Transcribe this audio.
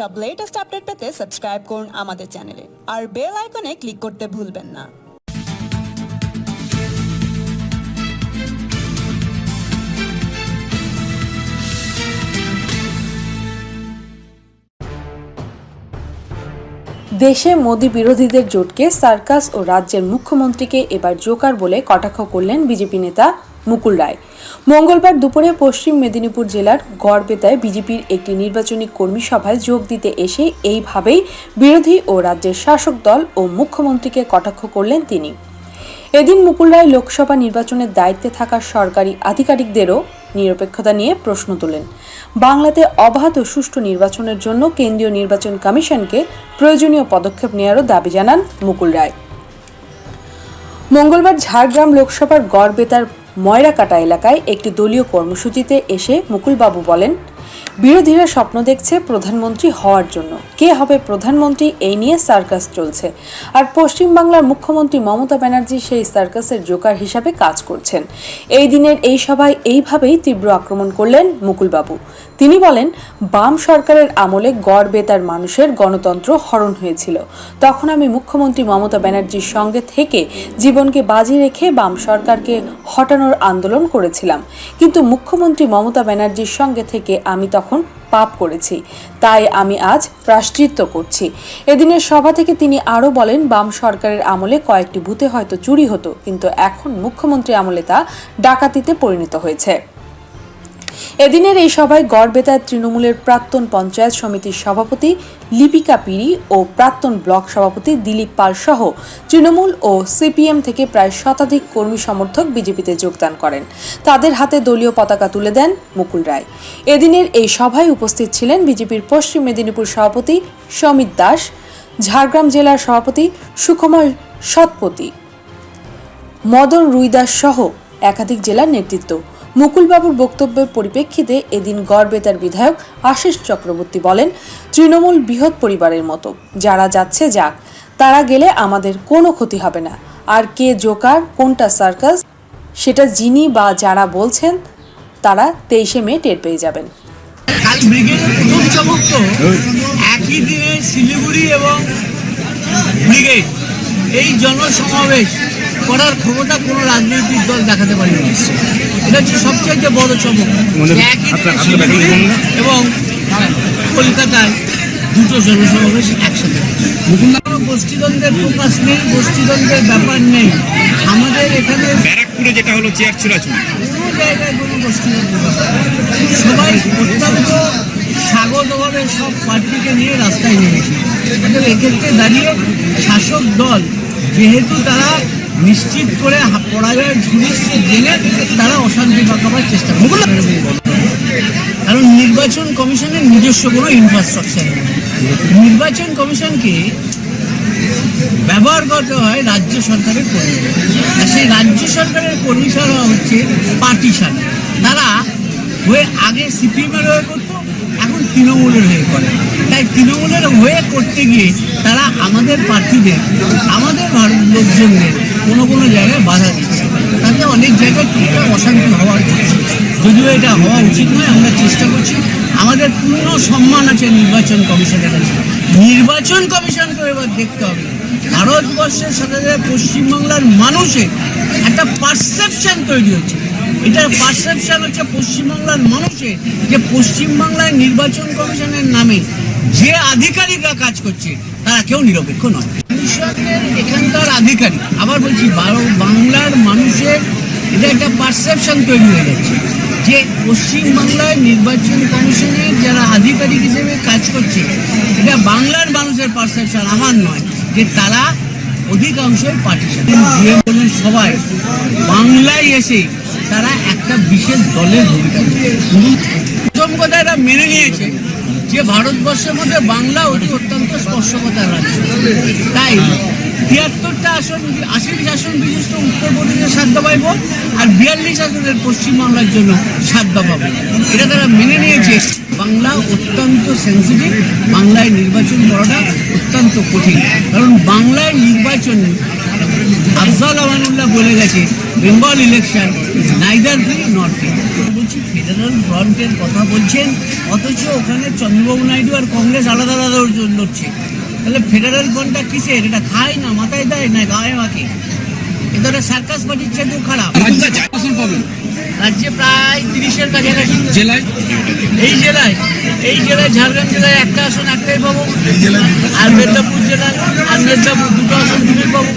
এসব latest update পেতে subscribe করুন আমাদের চ্যানেলে আর বেল আইকনে ক্লিক করতে ভুলবেন না। দেশে মোদি বিরোধীদের জোটকে সার্কাস ও রাজ্যের মুখ্যমন্ত্রীকে এবার জোকার বলে কটাক্ষ করলেন বিজেপি নেতা মুকুল রায়। মঙ্গলবার দুপুরে পশ্চিম মেদিনীপুর জেলার গড়বেতায় বিজেপির একটি নির্বাচনী কর্মী সভায় যোগ দিতে এসে এইভাবেই বিরোধী ও রাজ্যের শাসক দল ও মুখ্যমন্ত্রীকে কটাক্ষ করলেন তিনি। এদিন মুকুল রায় লোকসভা নির্বাচনের দায়িত্বে থাকা সরকারি আধিকারিকদেরও নিরপেক্ষতা নিয়ে প্রশ্ন তোলেন। বাংলাতে অবাধ ও সুষ্ঠু নির্বাচনের জন্য কেন্দ্রীয় নির্বাচন কমিশনকে প্রয়োজনীয় পদক্ষেপ নেওয়ারও দাবি জানান মুকুল রায়। মঙ্গলবার ঝাড়গ্রাম লোকসভার গড়বেতার ময়রাকাটা এলাকায় একটি দলীয় কর্মসূচিতে এসে মুকুলবাবু বলেন, বিরোধীরা স্বপ্ন দেখছে প্রধানমন্ত্রী হওয়ার জন্য। কে হবে প্রধানমন্ত্রী এই নিয়ে সার্কাস চলছে। আর পশ্চিমবাংলার মুখ্যমন্ত্রী মমতা ব্যানার্জি সেই সার্কাসের জোকার হিসাবে কাজ করছেন। এই দিনের এই সভায় এইভাবেই তীব্র আক্রমণ করলেন মুকুলবাবু। তিনি বলেন, বাম সরকারের আমলে গড় বেতার মানুষের গণতন্ত্র হরণ হয়েছিল। তখন আমি মুখ্যমন্ত্রী মমতা ব্যানার্জির সঙ্গে থেকে জীবনকে বাজি রেখে বাম সরকারকে হটানোর আন্দোলন করেছিলাম। কিন্তু মুখ্যমন্ত্রী মমতা ব্যানার্জির সঙ্গে থেকে আমি তখন পাপ করেছি। তাই আমি আজ প্রাশ্চিত্য করছি। এদিনের সভা থেকে তিনি আরও বলেন, বাম সরকারের আমলে কয়েকটি বুথে হয়তো চুরি হতো, কিন্তু এখন মুখ্যমন্ত্রী আমলে তা ডাকাতিতে পরিণত হয়েছে। এদিনের এই সভায় গড়বেতায় তৃণমূলের প্রাক্তন পঞ্চায়েত সমিতির সভাপতি লিপিকা পিড়ি ও প্রাক্তন ব্লক সভাপতি দিলীপ পাল সহ তৃণমূল ও সিপিএম থেকে প্রায় শতাধিক কর্মী সমর্থক বিজেপিতে যোগদান করেন। তাদের হাতে দলীয় পতাকা তুলে দেন মুকুল রায়। এদিনের এই সভায় উপস্থিত ছিলেন বিজেপির পশ্চিম মেদিনীপুর সভাপতি সমিত দাস, ঝাড়গ্রাম জেলার সভাপতি সুকুমার সৎপতি মদন রুইদাস সহ একাধিক জেলার নেতৃত্ব। মুকুলবাবুর বক্তব্যের পরিপ্রেক্ষিতে এদিন গড়বেতার বিধায়ক আশিস চক্রবর্তী বলেন তৃণমূল বৃহৎ পরিবারের মতো। যারা যাচ্ছে যাক। তারা গেলে আমাদের কোনো ক্ষতি হবে না। আর কে জোকার কোনটা সার্কাস সেটা যিনি বা যারা বলছেন তারা তেইশে মে টের পেয়ে যাবেন। একই দিনে শিলিগুড়ি এবং ব্রিগেড এই জনসমাবেশ। করার ক্ষমতা কোনো রাজনৈতিক দল দেখাতে পারেনি এটা হচ্ছে সবচেয়ে বড় চমক। এবং কলকাতায় দুটো জনসমাবেশ একসাথে। কোনো গোষ্ঠীদ্বন্দ্বের প্রকাশ নেই গোষ্ঠীদ্বন্দ্বের ব্যাপার নেই। আমাদের এখানে ব্যারাকপুরে যেটা হলো চেয়ার ছোড়াছুড়ি কোনো জায়গায় কোনো গোষ্ঠীদ্বন্দ্ব ব্যাপার সবাই অত্যন্ত স্বাগতভাবে সব পার্টিকে নিয়ে রাস্তায় নেমেছে। এক্ষেত্রে দাঁড়িয়ে শাসক দল যেহেতু তারা নিশ্চিত করে পরাজয়ের সুনিশ্চিত জেনে তারা অশান্তি পাকাবার চেষ্টা করছে কারণ নির্বাচন কমিশনের নিজস্ব কোনো ইনফ্রাস্ট্রাকচার নেই। নির্বাচন কমিশনকে ব্যবহার করতে হয় রাজ্য সরকারের কর্মী। আর সেই রাজ্য সরকারের কর্মীরা হচ্ছে পার্টিশান তারা হয়ে আগে সিপিএমের হয়ে করতো এখন তৃণমূলের হয়ে করে। তাই তৃণমূলের হয়ে করতে গিয়ে তারা আমাদের প্রার্থীদের আমাদের ভারত লোকজনদের কোনো কোনো জায়গায় বাধা দিচ্ছে। তাতে অনেক জায়গায় কিছুটা অশান্তি হওয়ার যদিও এটা হওয়া উচিত নয়, আমরা চেষ্টা করছি। আমাদের পূর্ণ সম্মান আছে নির্বাচন কমিশনের কাছে। নির্বাচন কমিশনকে এবার দেখতে হবে। ভারতবর্ষের সাথে সাথে পশ্চিমবাংলার মানুষের একটা পারসেপশন তৈরি হচ্ছে। এটার পারসেপশন হচ্ছে পশ্চিমবাংলার মানুষের যে পশ্চিমবাংলায় নির্বাচন কমিশনের নামে যে আধিকারিকরা কাজ করছে, তারা কেউ নিরপেক্ষ নয়। কমিশনের এখানকার আধিকারিক। আবার বলছি বাংলার মানুষের এটা একটা পারসেপশন তৈরি হয়ে যাচ্ছে যে পশ্চিমবাংলায় নির্বাচন কমিশনের যারা আধিকারিক হিসেবে কাজ করছে, এটা বাংলার মানুষের পারসেপশন আমার নয়, যে তারা অধিকাংশই পার্টিশন যে বলুন সবাই, বাংলায় এসে তারা একটা বিশেষ দলের ভূমিকা প্রথম কথা এটা মেনে নিয়েছে যে ভারতবর্ষের মধ্যে বাংলা অতি অত্যন্ত স্পর্শকতার রাজ্য। তাই তিয়াত্তরটা আসন, আশিটি আসন বিশিষ্ট উত্তরপ্রদেশের সাধ্য পাইব আর বিয়াল্লিশ আসনের পশ্চিমবাংলার জন্য সাধ্য পাবো এটা তারা মেনে নিয়েছে। বাংলা অত্যন্ত সেন্সিটিভ বাংলায় নির্বাচন করাটা অত্যন্ত কঠিন। কারণ বাংলায় নির্বাচন, আফজাল আমানুল্লাহ বলে গেছে Bengal election neither free not বলছি ফেডারেল ফেডারেল ফ্রন্টের কথা বলছেন অথচ ওখানে চন্দ্রবাবু নাইডু আর কংগ্রেস আলাদা আলাদা লড়ছে। তাহলে ফেডারেল ফ্রন্টটা কিসের? এটা খায় না মাথায় দেয় না গায়ে মাকে এটা সার্কাস পার্টির চেয়েও খারাপ? রাজ্যে প্রায় তিরিশের কাছাকাছি। জেলায়? এই জেলায় এই জেলায় ঝাড়গ্রাম জেলায় একটা আসন একটাই পাবো। আর মেদিনীপুর জেলায় আর মেদিনীপুর দুটো আসন দুটোই পাবো।